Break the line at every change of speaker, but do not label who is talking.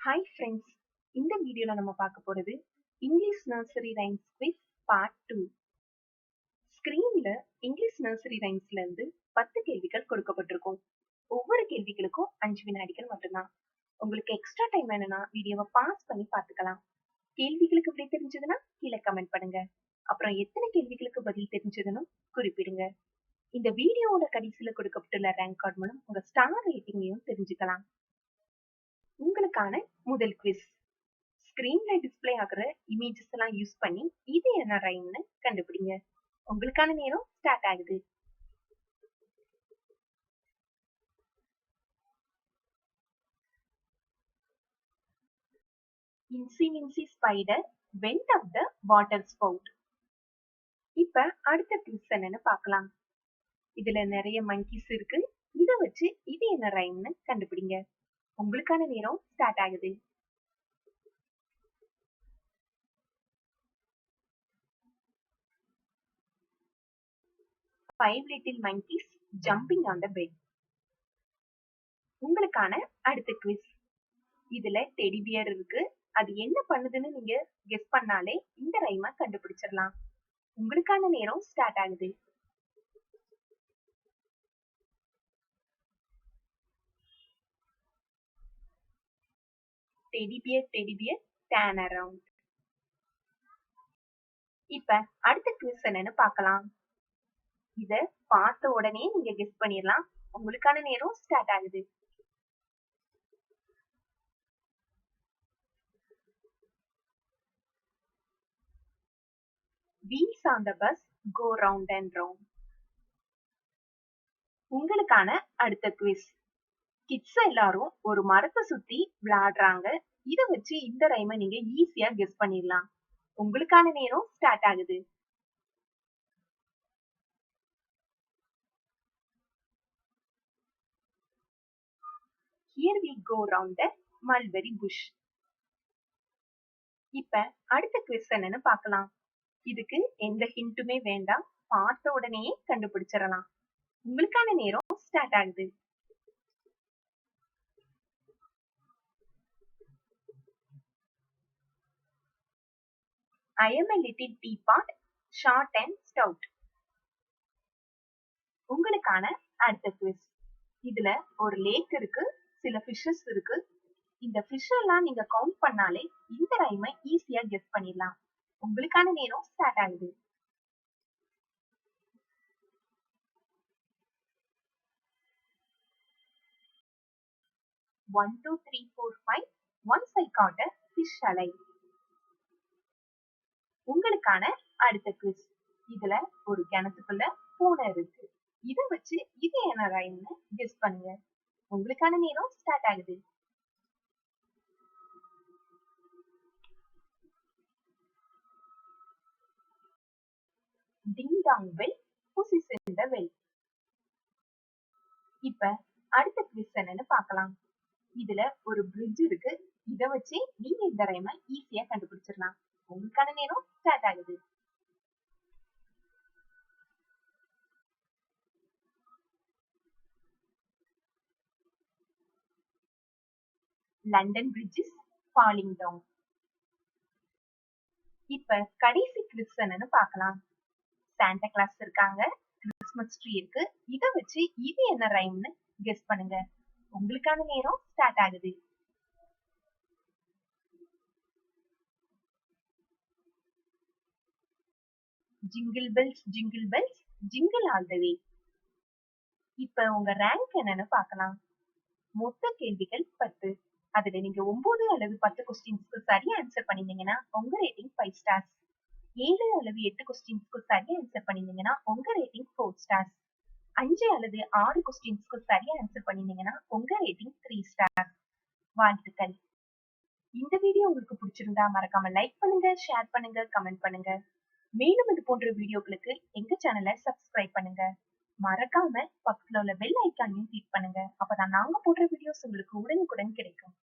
Hi friends இந்த வீடியோல நம்ம பார்க்க போறது English nursery rhymes quiz part two ஸ்கிரீன்ல இங்கிலீஷ் நர்சரி ரைம்ஸ்ல இருந்து பத்து கேள்விகள் கொடுக்கப்பட்டிருக்கும். ஒவ்வொரு கேள்விகளுக்கும் அஞ்சு வினாடிகள் மட்டும்தான். உங்களுக்கு எக்ஸ்ட்ரா டைம் வேணும்னா வீடியோவை பாஸ் பண்ணி பார்த்துக்கலாம். கேள்விகளுக்கு விடை தெரிஞ்சதுன்னா கீழே கமெண்ட் பண்ணுங்க. அப்புறம் எத்தனை கேள்விகளுக்கு பதில் தெரிஞ்சதுன்னு குறிப்பிடுங்க. இந்த வீடியோவோட கடைசியில கொடுக்கப்பட்டுள்ள ரேங்க் கார்டு மூலம் உங்க ஸ்டார் ரேட்டிங்கையும் தெரிஞ்சுக்கலாம். உங்களுக்கான முதல் குவிஸ் ஸ்கிரீன்ல டிஸ்பிளே ஆகுற இமேஜஸ் எல்லாம் யூஸ் பண்ணி இது என்ன ரைம்னு கண்டுபிடிங்க. உங்களுக்கான நேரம் ஸ்டார்ட் ஆகுது. Incy mincy spider went up the water spout இப்ப அடுத்த குவிஸ் என்னன்னு பார்க்கலாம். இதுல நிறைய மங்கிஸ் இருக்கு. இதை வச்சு இது என்ன ரைம்னு கண்டுபிடிங்க. உங்களுக்கான நேரம் ஸ்டார்ட் ஆகுது. Five little monkeys jumping on the bed உங்களுக்கான அடுத்த குவிஸ் இதுல டெடி பியர் இருக்கு. அது என்ன பண்ணுதுன்னு நீங்க கெஸ் பண்ணாலே இந்த ரைமா கண்டுபிடிச்சிடலாம். உங்களுக்கான நேரம் ஸ்டார்ட் ஆகுது. டெடி பியர் டேன் அரவுண்ட் இப்ப அடுத்த குவிஸ் என்னன்னு பார்க்கலாம். இத பார்த்த உடனே நீங்க கெஸ் பண்ணிடலாம் உங்களுக்கான நேரம் ஸ்டார்ட் ஆகுது. wheels on the bus go round and round. உங்களுக்கான அடுத்த குவிஸ் கிட்ஸ் எல்லாரும் ஒரு மரத்தை சுத்தி விளையாடுறாங்க. இத வச்சு இந்த ரைமை நீங்க ஈஸியா கெஸ் பண்ணிடலாம். உங்களுக்கான நேரம் ஸ்டார்ட் ஆகுது. Here we go round the mulberry bush இப்ப அடுத்த குவிஸ் என்னன்னு பார்க்கலாம். இதுக்கு எந்த ஹிண்ட்டுமே வேண்டாம். பார்த்த உடனேயே கண்டுபிடிச்சிடலாம். உங்களுக்கான நேரம் ஸ்டார்ட் ஆகுது. I am a little teapot, short and stout. உங்களுக்கான அடுத்த குவிஸ் இதுல ஒரு லேக் இருக்கு சில ஃபிஷஸ் இருக்கு. இந்த ஃபிஷ் எல்லாம் நீங்க கவுண்ட் பண்ணாலே இந்த ரைமை ஈஸியா கெஸ் பண்ணிடலாம். உங்களுக்கான நேரம் ஸ்டார்ட் ஆகுது. One two three four five once I caught a fish alive உங்களுக்கான அடுத்த குவிஸ் இதுல ஒரு கிணத்துக்குள்ள பூனை இருக்கு. இத வச்சு இது என்ன ரைம்னு கெஸ் பண்ணுங்க. உங்களுக்கான நேரம் ஸ்டார்ட் ஆகுது. டிங் டாங் பெல் புசி சென்ற த வெல் இப்ப அடுத்த குவிஸ் என்னன்னு பார்க்கலாம். இதுல ஒரு பிரிட்ஜ் இருக்கு. இத வச்சு நீங்க இந்த ரைமை ஈஸியா கண்டுபிடிச்சிடலாம். உங்களுக்கான நேரம் ஸ்டார்ட் ஆகுது லண்டன் பிரிட்ஜஸ் ஃபாலிங் டவுன் இப்ப கடைசி கிறிஸ்டன்னு பார்க்கலாம். சாண்டா கிளாஸ் இருக்காங்க கிறிஸ்மஸ் ட்ரீ இருக்கு. இத வச்சு இது என்ன ரைம்னு கெஸ் பண்ணுங்க. உங்களுக்கான நேரம் ஸ்டார்ட் ஆகுது. Jingle bells jingle bells jingle all the way இப்ப உங்க ரேங்க் என்னன்னு பார்க்கலாம். மொத்த கேள்விகள் பத்து. அதுல நீங்க ஒன்பது அல்லது பத்து கொஸ்டின்ஸ்க்கு சரியா ஆன்சர் பண்ணிருந்தீங்கன்னா உங்க ரேட்டிங் ஃபைவ் ஸ்டார்ஸ் ஏழு அல்லது எட்டு கொஸ்டின்ஸ்க்கு சரியா ஆன்சர் பண்ணிருந்தீங்கன்னா உங்க ரேட்டிங் ஃபோர் ஸ்டார்ஸ் அஞ்சு அல்லது ஆறு கொஸ்டின்ஸ்க்கு சரியா ஆன்சர் பண்ணிருந்தீங்கன்னா உங்க ரேட்டிங் த்ரீ ஸ்டார் வாழ்த்துக்கள். இந்த வீடியோ உங்களுக்கு பிடிச்சிருந்தா மறக்காம லைக் பண்ணுங்க ஷேர் பண்ணுங்க கமெண்ட் பண்ணுங்க. மேலும் இது போன்ற வீடியோக்களுக்கு எங்க சேனலை சப்ஸ்கிரைப் பண்ணுங்க. மறக்காம பக்கத்துல உள்ள பெல் ஐக்கானையும் கிளிக் பண்ணுங்க. அப்பதான் நாங்க போடுற வீடியோஸ் உங்களுக்கு உடனுக்குடன் கிடைக்கும்.